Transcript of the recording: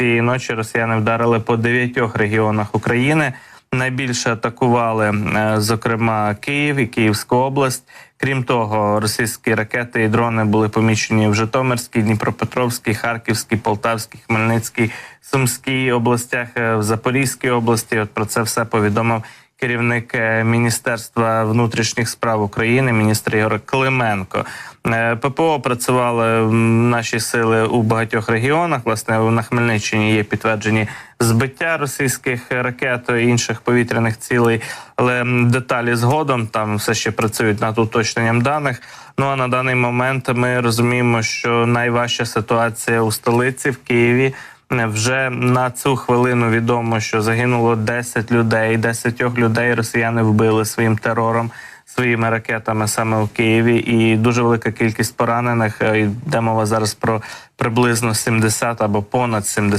цієї ночі росіяни вдарили по дев'ятьох регіонах України. Найбільше атакували, е, зокрема, Київ і Київську область. Крім того, російські ракети і дрони були помічені в Житомирській, Дніпропетровській, Харківській, Полтавській, Хмельницькій, Сумській областях, е, в Запорізькій області. От про це все повідомив керівник е, Міністерства внутрішніх справ України, міністр Ігор Клименко. Е, ППО працювали наші сили у багатьох регіонах. Власне, на Хмельниччині є підтверджені збиття російських ракет і інших повітряних цілей, але деталі згодом там все ще працюють над уточненням даних. Ну а на даний момент ми розуміємо, що найважча ситуація у столиці в Києві. Вже на цю хвилину відомо, що загинуло 10 людей. 10 людей росіяни вбили своїм терором, своїми ракетами саме у Києві, і дуже велика кількість поранених. Е, Йде мова зараз про приблизно 70 або понад 70